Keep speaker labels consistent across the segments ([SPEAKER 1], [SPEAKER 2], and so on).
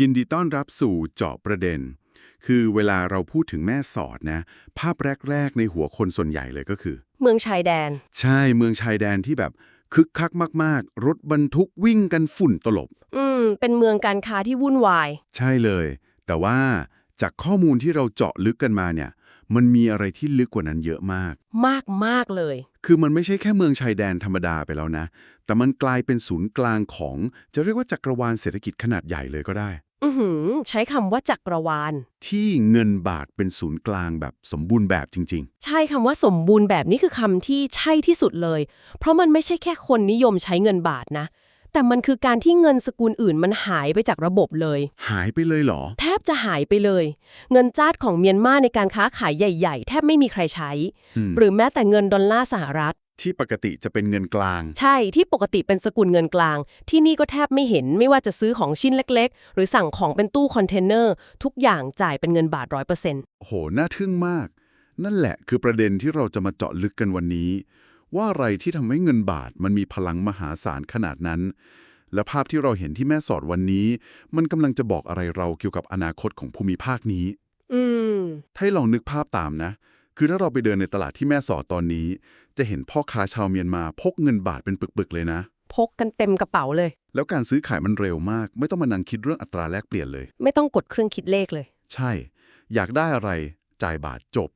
[SPEAKER 1] ยินดีต้อนรับสู่เจาะประเด็น คือเวลาเราพูดถึงแม่สอดนะ ภาพแรก ๆ ในหัวคนส่วนใหญ่เลยก็คือ
[SPEAKER 2] เมืองชายแดน
[SPEAKER 1] ใช่เมืองชายแดนที่แบบคึกคักมาก ๆ รถบรรทุกวิ่งกันฝุ่นตลบ
[SPEAKER 2] อืม เป็นเมืองการค้าที่วุ่นวาย
[SPEAKER 1] ใช่เลย แต่ว่าจากข้อมูลที่เราเจาะลึกกันมาเนี่ย มันมีอะไรที่ลึกกว่านั้นเยอะมาก
[SPEAKER 2] มากมากๆเลย
[SPEAKER 1] คือมันไม่ใช่แค่เมืองชายแดนธรรมดาไปแล้วนะ แต่มันกลายเป็นศูนย์กลางของ จะเรียกว่าจักรวาลเศรษฐกิจขนาดใหญ่เลยก็ได้
[SPEAKER 2] อือหือ ใช้คำว่าจักรวาล
[SPEAKER 1] ที่เงินบาทเป็นศูนย์กลางแบบสมบูรณ์แบบจริง
[SPEAKER 2] ใช่คำว่าสมบูรณ์แบบนี้คือคำที่ใช่ที่สุดเลย เพราะมันไม่ใช่แค่คนนิยมใช้เงินบาทนะ แต่มันคือการที่เงินสกุลอื่นมันหายไปจากระบบเลย
[SPEAKER 1] ๆหายไปเลยเหรอ
[SPEAKER 2] แทบจะหายไปเลย เงินจาดของเมียนมาในการค้าขายใหญ่ ๆ แทบไม่มีใครใช้
[SPEAKER 1] อืม
[SPEAKER 2] หรือแม้แต่เงินดอลลาร์สหรัฐ
[SPEAKER 1] ที่ปกติจะเป็นเงินกลาง
[SPEAKER 2] ใช่ที่ปกติเป็นสกุลเงินกลาง ที่นี่ก็แทบไม่เห็นไม่ว่าจะซื้อของชิ้นเล็ก ๆ หรือสั่งของเป็นตู้คอนเทนเนอร์ ทุกอย่างจ่ายเป็นเงินบาทร้อยเปอร์เซ็นต์
[SPEAKER 1] โห น่าทึ่งมาก นั่นแหละคือประเด็นที่เราจะมาเจาะลึกกันวันนี้ ว่าอะไรที่ทำให้เงินบาทมันมีพลังมหาศาลขนาดนั้น และภาพที่เราเห็นที่แม่สอดวันนี้ มันกำลังจะบอกอะไรเราเกี่ยวกับอนาคตของภูมิภาคนี้
[SPEAKER 2] อืม
[SPEAKER 1] ถ้าให้ลองนึกภาพตามนะ คือถ้าเราไปเดินในตลาดที่แม่สอดตอนนี้ จะเห็นพ่อค้าชาวเมียนมาพกเงินบาทเป็นปึกๆเลยนะ
[SPEAKER 2] พกกันเต็มกระเป๋าเลย
[SPEAKER 1] แล้วการซื้อขายมันเร็วมาก ไม่ต้องมานั่งคิดเรื่องอัตราแลกเปลี่ยนเลย
[SPEAKER 2] ไม่ต้องกดเครื่องคิดเลขเลย
[SPEAKER 1] ใช่ อยากได้อะไร จ่ายบาทจบ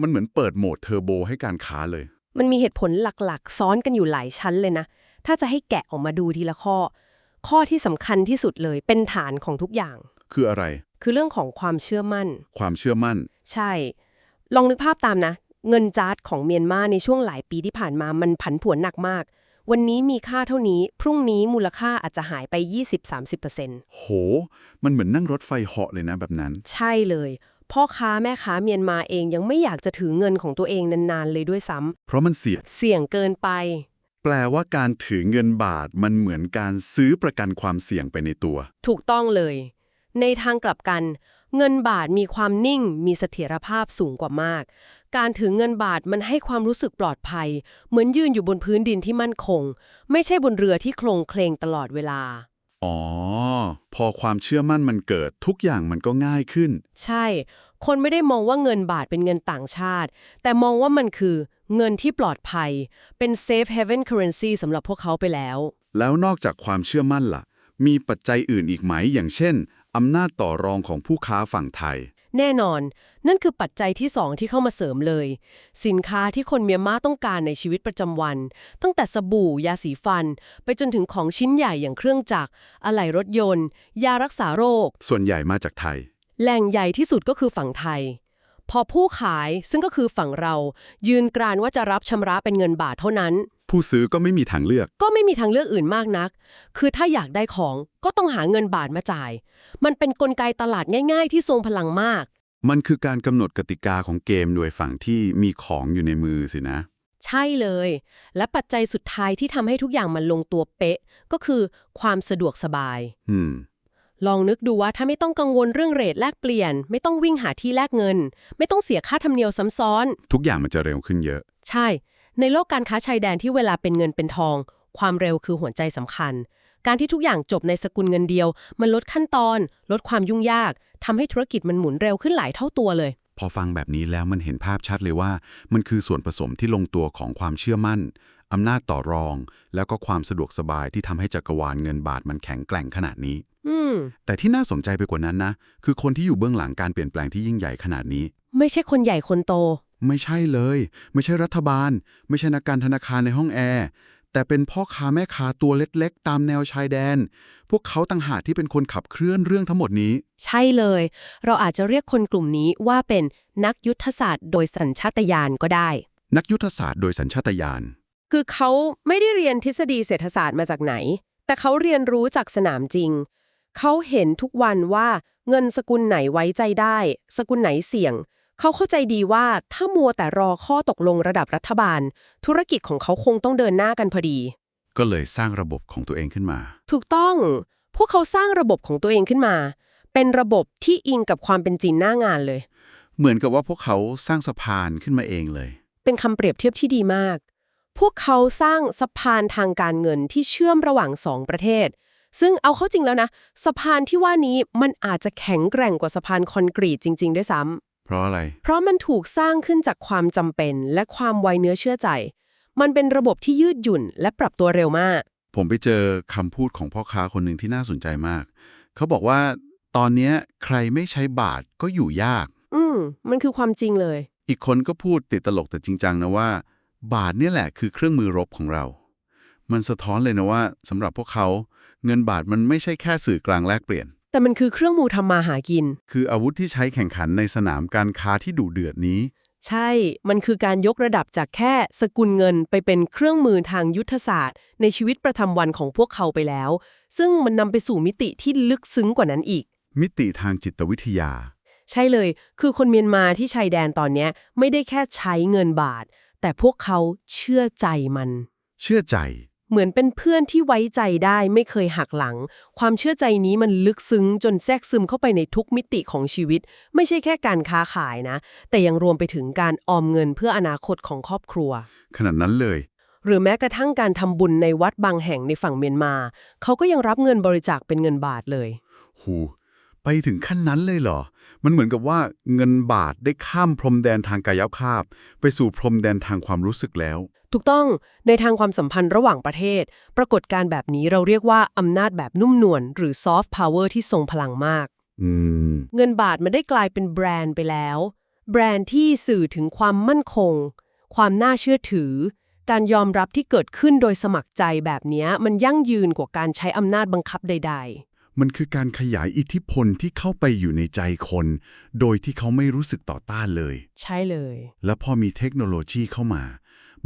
[SPEAKER 1] มันเหมือนเปิดโหมดเทอร์โบให้การค้าเลย
[SPEAKER 2] มันมีเหตุผลหลักๆ ซ้อนกันอยู่หลายชั้นเลยนะ ถ้าจะให้แกะออกมาดูทีละข้อ ข้อที่สำคัญที่สุดเลยเป็นฐานของทุกอย่าง
[SPEAKER 1] คืออะไร
[SPEAKER 2] คือเรื่องของความเชื่อมั่น
[SPEAKER 1] ความเชื่อมั่น
[SPEAKER 2] ใช่ ลองนึกภาพตามนะ เงินจาร์ดของเมียนมาในช่วงหลายปีที่ผ่านมามันผันผวนหนักมาก วันนี้มีค่าเท่านี้ พรุ่งนี้มูลค่าอาจจะหายไป 20-30%
[SPEAKER 1] โห มันเหมือนนั่งรถไฟเหาะเลยนะแบบนั้น
[SPEAKER 2] ใช่เลย พ่อค้าแม่ค้าเมียนมาเองยังไม่อยากจะถือเงินของตัวเองนานๆเลยด้วยซ้ำ
[SPEAKER 1] เพราะมันเสี่ยง
[SPEAKER 2] เสี่ยงเกินไป
[SPEAKER 1] แปลว่าการถือเงินบาทมันเหมือนการซื้อประกันความเสี่ยงไปในตัว
[SPEAKER 2] ถูกต้องเลย ในทางกลับกัน เงินบาทมีความนิ่ง มีเสถียรภาพสูงกว่ามาก การถือเงินบาทมันให้ความรู้สึกปลอดภัย เหมือนยืนอยู่บนพื้นดินที่มั่นคง ไม่ใช่บนเรือที่โคลงเคลงตลอดเวลา
[SPEAKER 1] อ๋อ พอความเชื่อมั่นมันเกิดทุกอย่างมันก็ง่ายขึ้น
[SPEAKER 2] ใช่ คนไม่ได้มองว่าเงินบาทเป็นเงินต่างชาติ แต่มองว่ามันคือเงินที่ปลอดภัย เป็น safe haven currency สำหรับพวกเขาไปแล้ว
[SPEAKER 1] แล้วนอกจากความเชื่อมั่นล่ะ มีปัจจัยอื่นอีกไหม อย่างเช่นอำนาจต่อรองของผู้ค้าฝั่งไทย
[SPEAKER 2] แน่นอน นั่นคือปัจจัยที่สองที่เข้ามาเสริมเลย สินค้าที่คนเมียนมาต้องการในชีวิตประจำวัน ตั้งแต่สบู่ ยาสีฟัน ไปจนถึงของชิ้นใหญ่อย่างเครื่องจักรอะไหล่รถยนต์ ยารักษาโรค
[SPEAKER 1] ส่วนใหญ่มาจากไทย
[SPEAKER 2] แหล่งใหญ่ที่สุดก็คือฝั่งไทย พอผู้ขายซึ่งก็คือฝั่งเรา ยืนกรานว่าจะรับชำระเป็นเงินบาทเท่านั้น
[SPEAKER 1] ผู้ซื้อก็ไม่มีทางเลือก
[SPEAKER 2] ก็ไม่มีทางเลือกอื่นมากนัก คือถ้าอยากได้ของก็ต้องหาเงินบาทมาจ่าย มันเป็นนกลไกตลาดง่าย ๆ ที่ทรงพลังมาก
[SPEAKER 1] มันคือการกำหนดกติกาของเกมโดยฝั่งที่มีของอยู่ในมือสินะ
[SPEAKER 2] ใช่เลย และปัจจัยสุดท้ายที่ทำให้ทุกอย่างมันลงตัวเป๊ะ ก็คือความสะดวกสบาย
[SPEAKER 1] อืม
[SPEAKER 2] ลองนึกดูว่าถ้าไม่ต้องกังวลเรื่องเรทแลกเปลี่ยน ไม่ต้องวิ่งหาที่แลกเงิน ไม่ต้องเสียค่าธรรมเนียมซ้ำซ้อน
[SPEAKER 1] ทุกอย่างมันจะเร็วขึ้นเยอะ
[SPEAKER 2] ใช่ ในโลกการค้าชายแดนที่เวลาเป็นเงินเป็นทอง ความเร็วคือหัวใจสำคัญ การที่ทุกอย่างจบในสกุลเงินเดียว มันลดขั้นตอน ลดความยุ่งยากทำให้ธุรกิจมันหมุนเร็วขึ้นหลายเท่าตัวเลย
[SPEAKER 1] พอฟังแบบนี้แล้วมันเห็นภาพชัดเลยว่า มันคือส่วนผสมที่ลงตัวของความเชื่อมั่นอำนาจต่อรอง แล้วก็ความสะดวกสบายที่ทำให้จักรวาลเงินบาทมันแข็งแกร่งขนาดนี้ แต่ที่น่าสนใจไปกว่านั้นนะ คือคนที่อยู่เบื้องหลังการเปลี่ยนแปลงที่ยิ่งใหญ่ขนาดนี้
[SPEAKER 2] ไม่ใช่คนใหญ่คนโต
[SPEAKER 1] ไม่ใช่เลย ไม่ใช่รัฐบาล ไม่ใช่นักการธนาคารในห้องแอร์แต่เป็นพ่อค้าแม่ค้าตัวเล็กๆ ตามแนวชายแดน พวกเขาต่างหากที่เป็นคนขับเคลื่อนเรื่องทั้งหมดนี้
[SPEAKER 2] ใช่เลย เราอาจจะเรียกคนกลุ่มนี้ว่าเป็นนักยุทธศาสตร์โดยสัญชาตญาณก็ได้
[SPEAKER 1] นักยุทธศาสตร์โดยสัญชาตญาณ
[SPEAKER 2] คือเขาไม่ได้เรียนทฤษฎีเศรษฐศาสตร์มาจากไหน แต่เขาเรียนรู้จากสนามจริง เขาเห็นทุกวันว่าเงินสกุลไหนไว้ใจได้ สกุลไหนเสี่ยง เขาเข้าใจดีว่าถ้ามัวแต่รอข้อตกลงระดับรัฐบาล ธุรกิจของเขาคงต้องเดินหน้ากันพอดี
[SPEAKER 1] ก็เลยสร้างระบบของตัวเองขึ้นมา
[SPEAKER 2] ถูกต้อง พวกเขาสร้างระบบของตัวเองขึ้นมา เป็นระบบที่อิงกับความเป็นจริงหน้างานเลย
[SPEAKER 1] เหมือนกับว่าพวกเขาสร้างสะพานขึ้นมาเองเลย
[SPEAKER 2] เป็นคำเปรียบเทียบที่ดีมาก พวกเขาสร้างสะพานทางการเงินที่เชื่อมระหว่างสองประเทศ ซึ่งเอาเข้าจริงแล้วนะ สะพานที่ว่านี้มันอาจจะแข็งแกร่งกว่าสะพานคอนกรีตจริง ๆ ด้วยซ้ำ
[SPEAKER 1] เพราะอะไร
[SPEAKER 2] เพราะมันถูกสร้างขึ้นจากความจำเป็น และความไวเนื้อเชื่อใจ มันเป็นระบบที่ยืดหยุ่น และปรับตัวเร็วมาก
[SPEAKER 1] ผมไปเจอคำพูดของพ่อค้าคนหนึ่งที่น่าสนใจมาก เขาบอกว่า ตอนเนี้ยใครไม่ใช้บาทก็อยู่ยาก
[SPEAKER 2] อืมมันคือความจริงเลย
[SPEAKER 1] อีกคนก็พูดติดตลกแต่จริงจังนะว่า บาทเนี่ยแหละคือเครื่องมือรบของเรา มันสะท้อนเลยนะว่าสำหรับพวกเขา เงินบาทมันไม่ใช่แค่สื่อกลางแลกเปลี่ยน
[SPEAKER 2] แต่มันคือเครื่องมือทำมาหากิน
[SPEAKER 1] คืออาวุธที่ใช้แข่งขันในสนามการค้าที่ดุเดือดนี้
[SPEAKER 2] ใช่ มันคือการยกระดับจากแค่สกุลเงินไปเป็นเครื่องมือทางยุทธศาสตร์ ในชีวิตประจำวันของพวกเขาไปแล้ว ซึ่งมันนำไปสู่มิติที่ลึกซึ้งกว่านั้นอีก
[SPEAKER 1] มิติทางจิตวิทยา
[SPEAKER 2] ใช่เลย คือคนเมียนมาที่ชายแดนตอนเนี้ยไม่ได้แค่ใช้เงินบาท แต่พวกเขาเชื่อใจมัน
[SPEAKER 1] เชื่อใจ
[SPEAKER 2] เหมือนเป็นเพื่อนที่ไว้ใจได้ไม่เคยหักหลัง ความเชื่อใจนี้มันลึกซึ้งจนแทรกซึมเข้าไปในทุกมิติของชีวิต ไม่ใช่แค่การค้าขายนะ แต่ยังรวมไปถึงการออมเงินเพื่ออนาคตของครอบครัว
[SPEAKER 1] ขนาดนั้นเลย
[SPEAKER 2] หรือแม้กระทั่งการทำบุญในวัดบางแห่งในฝั่งเมียนมา เขาก็ยังรับเงินบริจาคเป็นเงินบาทเลย
[SPEAKER 1] หู ไปถึงขั้นนั้นเลยเหรอ มันเหมือนกับว่าเงินบาทได้ข้ามพรมแดนทางกายภาพ ไปสู่พรมแดนทางความรู้สึกแล้ว
[SPEAKER 2] ถูกต้องในทางความสัมพันธ์ระหว่างประเทศ ปรากฏการณ์แบบนี้เราเรียกว่าอำนาจแบบนุ่มนวลหรือ soft power ที่ทรงพลังมาก
[SPEAKER 1] อืม
[SPEAKER 2] เงินบาทมันได้กลายเป็นแบรนด์ไปแล้ว แบรนด์ที่สื่อถึงความมั่นคง ความน่าเชื่อถือ การยอมรับที่เกิดขึ้นโดยสมัครใจแบบเนี้ยมันยั่งยืนกว่าการใช้อำนาจบังคับใด
[SPEAKER 1] มันคือการขยายอิทธิพลที่เข้าไปอยู่ในใจคน โดยที่เขาไม่รู้สึกต่อต้านเลย
[SPEAKER 2] ๆใช่เลย
[SPEAKER 1] แล้วพอมีเทคโนโลยีเข้ามา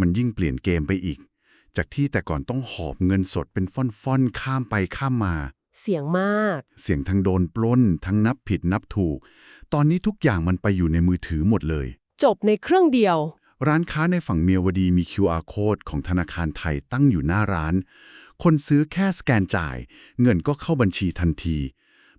[SPEAKER 1] มันยิ่งเปลี่ยนเกมไปอีก จากที่แต่ก่อนต้องหอบเงินสดเป็นฟ่อนๆข้ามไปข้ามมา
[SPEAKER 2] เสียงมาก
[SPEAKER 1] เสียงทั้งโดนปล้น ทั้งนับผิดนับถูก ตอนนี้ทุกอย่างมันไปอยู่ในมือถือหมดเลย
[SPEAKER 2] จบในเครื่องเดียว
[SPEAKER 1] ร้านค้าในฝั่งเมียวดีมี QR code ของธนาคารไทยตั้งอยู่หน้าร้าน คนซื้อแค่สแกนจ่าย เงินก็เข้าบัญชีทันที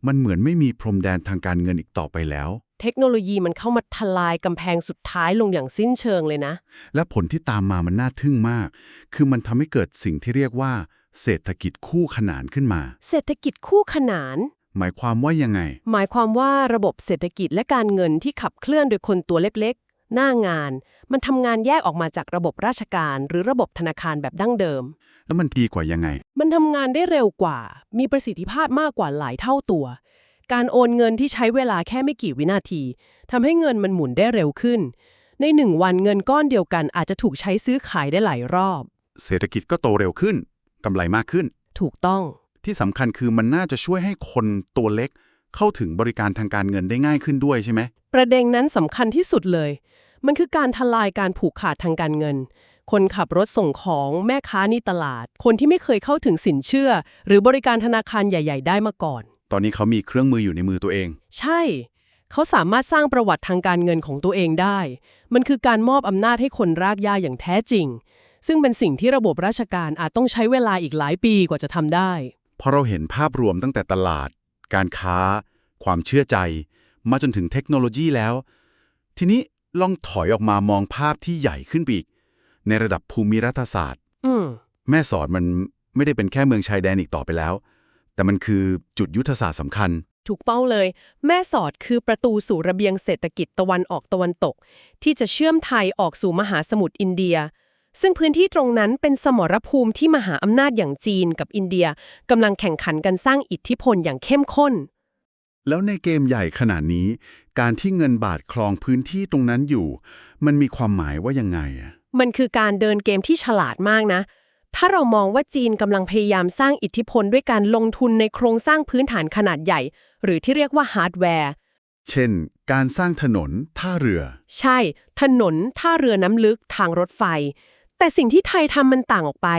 [SPEAKER 1] มันเหมือนไม่มีพรมแดนทางการเงินอีกต่อไปแล้ว
[SPEAKER 2] เทคโนโลยีมันเข้ามาทลายกำแพงสุดท้ายลงอย่างสิ้นเชิงเลยนะ
[SPEAKER 1] และผลที่ตามมามันน่าทึ่งมาก คือมันทำให้เกิดสิ่งที่เรียกว่า เศรษฐกิจคู่ขนานขึ้นมา
[SPEAKER 2] เศรษฐกิจคู่ขนาน
[SPEAKER 1] หมายความว่ายังไง
[SPEAKER 2] หมายความว่าระบบเศรษฐกิจและการเงินที่ขับเคลื่อนโดยคนตัวเล็กๆ หน้างาน มันทำงานแยกออกมาจากระบบราชการ หรือระบบธนาคารแบบดั้งเดิม
[SPEAKER 1] แล้วมันดีกว่ายังไง
[SPEAKER 2] มันทำงานได้เร็วกว่า มีประสิทธิภาพมากกว่าหลายเท่าตัว การโอนเงินที่ใช้เวลาแค่ไม่กี่วินาทีทำให้เงินมันหมุนได้เร็วขึ้น ในหนึ่งวันเงินก้อนเดียวกันอาจจะถูกใช้ซื้อขายได้หลายรอบ
[SPEAKER 1] เศรษฐกิจก็โตเร็วขึ้นกำไรมากขึ้น
[SPEAKER 2] ถูกต้อง
[SPEAKER 1] ที่สำคัญคือมันน่าจะช่วยให้คนตัวเล็ก เข้าถึงบริการทางการเงินได้ง่ายขึ้นด้วยใช่ไหม
[SPEAKER 2] ประเด็นนั้นสำคัญที่สุดเลย มันคือการทลายการผูกขาดทางการเงิน คนขับรถส่งของแม่ค้านี่ตลาด คนที่ไม่เคยเข้าถึงสินเชื่อ หรือบริการธนาคารใหญ่ ๆ ได้มาก่อน
[SPEAKER 1] ตอนนี้เขามีเครื่องมืออยู่ในมือตัวเอง
[SPEAKER 2] ใช่ เขาสามารถสร้างประวัติทางการเงินของตัวเองได้ มันคือการมอบอำนาจให้คนรากหญ้าอย่างแท้จริง ซึ่งเป็นสิ่งที่ระบบราชการอาจต้องใช้เวลาอีกหลายปีกว่าจะทำได้
[SPEAKER 1] พอเราเห็นภาพรวมตั้งแต่ตลาด การค้า ความเชื่อใจ มาจนถึงเทคโนโลยีแล้ว ทีนี้ลองถอยออกมามองภาพที่ใหญ่ขึ้นไปอีก ในระดับภูมิรัฐศาสตร์
[SPEAKER 2] อืม
[SPEAKER 1] แม่สอดมันไม่ได้เป็นแค่เมืองชายแดนอีกต่อไปแล้ว แต่มันคือจุดยุทธศาสตร์สำคัญ
[SPEAKER 2] ถูกเป้าเลย แม่สอดคือประตูสู่ระเบียงเศรษฐกิจตะวันออกตะวันตก ที่จะเชื่อมไทยออกสู่มหาสมุทรอินเดีย ซึ่งพื้นที่ตรงนั้นเป็นสมรภูมิที่มหาอำนาจอย่างจีนกับอินเดียกำลังแข่งขันกันสร้างอิทธิพลอย่างเข้มข้น
[SPEAKER 1] แล้วในเกมใหญ่ขนาดนี้ การที่เงินบาทคลองพื้นที่ตรงนั้นอยู่ มันมีความหมายว่ายังไงอะ
[SPEAKER 2] มันคือการเดินเกมที่ฉลาดมากนะ ถ้าเรามองว่าจีนกำลังพยายามสร้างอิทธิพลด้วยการลงทุนในโครงสร้างพื้นฐานขนาดใหญ่ หรือที่เรียกว่าฮาร์ดแวร์
[SPEAKER 1] เช่น การสร้างถนนท่าเรือ
[SPEAKER 2] ใช่ ถนนท่าเรือน้ำลึกทางรถไฟ แต่สิ่งที่ไทยทำมันต่างออกไป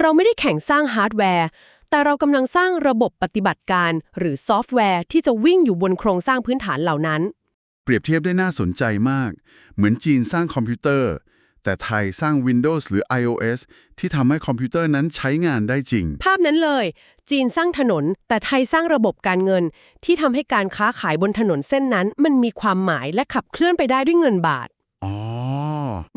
[SPEAKER 2] เราไม่ได้แข่งสร้างฮาร์ดแวร์ แต่เรากำลังสร้างระบบปฏิบัติการหรือซอฟต์แวร์ที่จะวิ่งอยู่บนโครงสร้างพื้นฐานเหล่านั้น
[SPEAKER 1] เปรียบเทียบได้น่าสนใจมาก เหมือนจีนสร้างคอมพิวเตอร์ แต่ไทยสร้าง Windows หรือ iOS ที่ทำให้คอมพิวเตอร์นั้นใช้งานได้จริง
[SPEAKER 2] ภาพนั้นเลย จีนสร้างถนน แต่ไทยสร้างระบบการเงิน ที่ทำให้การค้าขายบนถนนเส้นนั้น มันมีความหมายและขับเคลื่อนไปได้ด้วยเงินบาท
[SPEAKER 1] อ๋อ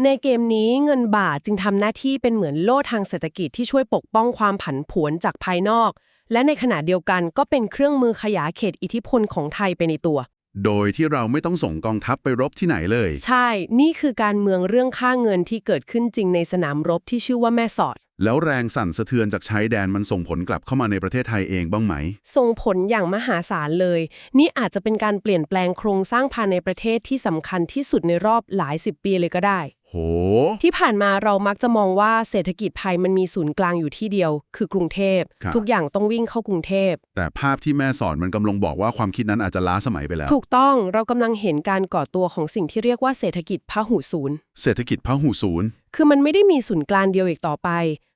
[SPEAKER 2] ในเกมนี้เงินบาทจึงทำหน้าที่เป็นเหมือนโล่ทางเศรษฐกิจที่ช่วยปกป้องความผันผวนจากภายนอก และในขณะเดียวกันก็เป็นเครื่องมือขยายเขตอิทธิพลของไทยไปในตัว
[SPEAKER 1] โดยที่เราไม่ต้องส่งกองทัพไปรบที่ไหนเลย
[SPEAKER 2] ใช่ นี่คือการเมืองเรื่องค่าเงินที่เกิดขึ้นจริงในสนามรบที่ชื่อว่าแม่สอด
[SPEAKER 1] แล้วแรงสั่นสะเทือนจากชายแดนมันส่งผลกลับเข้ามาในประเทศไทยเองบ้างไหม
[SPEAKER 2] ส่งผลอย่างมหาศาลเลย นี่อาจจะเป็นการเปลี่ยนแปลงโครงสร้างภายในประเทศที่สำคัญที่สุดในรอบหลายสิบปีเลยก็ได้
[SPEAKER 1] โห
[SPEAKER 2] ที่ผ่านมาเรามักจะมองว่าเศรษฐกิจไทยมันมีศูนย์กลางอยู่ที่เดียว คือกรุงเทพ
[SPEAKER 1] ครับ
[SPEAKER 2] ทุกอย่างต้องวิ่งเข้ากรุงเทพ
[SPEAKER 1] แต่ภาพที่แม่สอนมันกำลังบอกว่าความคิดนั้นอาจจะล้าสมัยไปแล้ว
[SPEAKER 2] ถูกต้องเรากำลังเห็นการก่อตัวของสิ่งที่เรียกว่าเศรษฐกิจพหุศูนย์
[SPEAKER 1] เศรษฐกิจพหูศูนย์
[SPEAKER 2] คือมันไม่ได้มีศูนย์กลางเดียวอีกต่อไป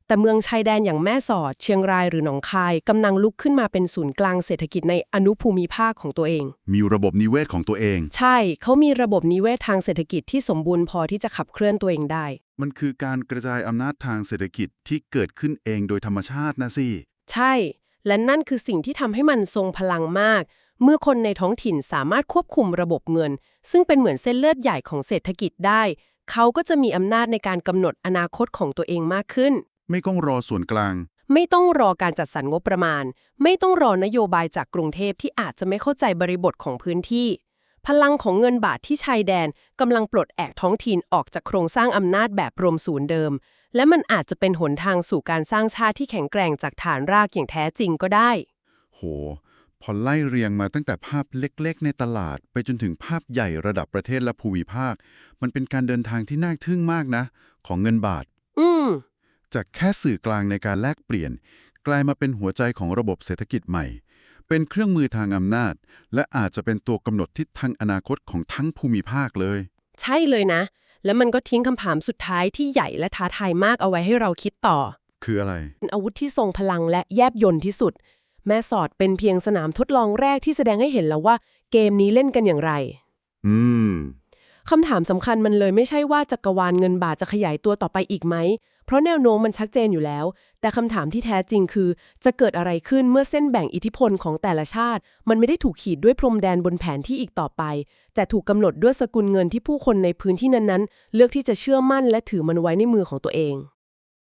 [SPEAKER 2] แต่เมืองชายแดนอย่างแม่สอด เชียงรายหรือหนองคายกำลังลุกขึ้นมาเป็นศูนย์กลางเศรษฐกิจในอนุภูมิภาคของตัวเอง
[SPEAKER 1] มีระบบนิเวศของตัวเอง
[SPEAKER 2] ใช่เขามีระบบนิเวศทางเศรษฐกิจที่สมบูรณ์พอที่จะขับเคลื่อนตัวเองได้
[SPEAKER 1] มันคือการกระจายอำนาจทางเศรษฐกิจที่เกิดขึ้นเองโดยธรรมชาตินะสิ
[SPEAKER 2] ใช่ และนั่นคือสิ่งที่ทำให้มันทรงพลังมาก เมื่อคนในท้องถิ่นสามารถควบคุมระบบเงิน ซึ่งเป็นเหมือนเส้นเลือดใหญ่ของเศรษฐกิจได้ เขาก็จะมีอำนาจในการกำหนดอนาคตของตัวเองมากขึ้น
[SPEAKER 1] ไม่ต้องรอส่วนกลาง
[SPEAKER 2] ไม่ต้องรอการจัดสรรงบประมาณ ไม่ต้องรอนโยบายจากกรุงเทพที่อาจจะไม่เข้าใจบริบทของพื้นที่ พลังของเงินบาทที่ชายแดนกำลังปลดแอกท้องถิ่นออกจากโครงสร้างอำนาจแบบรวมศูนย์เดิม และมันอาจจะเป็นหนทางสู่การสร้างชาติที่แข็งแกร่งจากฐานรากอย่างแท้จริงก็ได้
[SPEAKER 1] โห พอไล่เรียงมาตั้งแต่ภาพเล็กๆ ในตลาด ไปจนถึงภาพใหญ่ระดับประเทศและภูมิภาค มันเป็นการเดินทางที่น่าทึ่งมากนะ ของเงินบาท
[SPEAKER 2] อืม
[SPEAKER 1] จากแค่สื่อกลางในการแลกเปลี่ยน กลายมาเป็นหัวใจของระบบเศรษฐกิจใหม่ เป็นเครื่องมือทางอำนาจ และอาจจะเป็นตัวกำหนดทิศทางอนาคตของทั้งภูมิภาคเลย
[SPEAKER 2] ใช่เลยนะ แล้วมันก็ทิ้งคำถามสุดท้ายที่ใหญ่และท้าทายมากเอาไว้ให้เราคิดต่อ
[SPEAKER 1] คืออะไร
[SPEAKER 2] เป็นอาวุธที่ทรงพลังและแยบยนต์ที่สุด แม่สอดเป็นเพียงสนามทดลองแรกที่แสดงให้เห็นแล้วว่า เกมนี้เล่นกันอย่างไร
[SPEAKER 1] อืม
[SPEAKER 2] คำถามสำคัญมันเลยไม่ใช่ว่าจักรวาลเงินบาทจะขยายตัวต่อไปอีกไหม เพราะแนวโน้มมันชัดเจนอยู่แล้ว แต่คำถามที่แท้จริงคือ จะเกิดอะไรขึ้นเมื่อเส้นแบ่งอิทธิพลของแต่ละชาติ มันไม่ได้ถูกขีดด้วยพรมแดนบนแผนที่อีกต่อไป แต่ถูกกำหนดด้วยสกุลเงินที่ผู้คนในพื้นที่นั้นๆ เลือกที่จะเชื่อมั่นและถือมันไว้ในมือของตัวเอง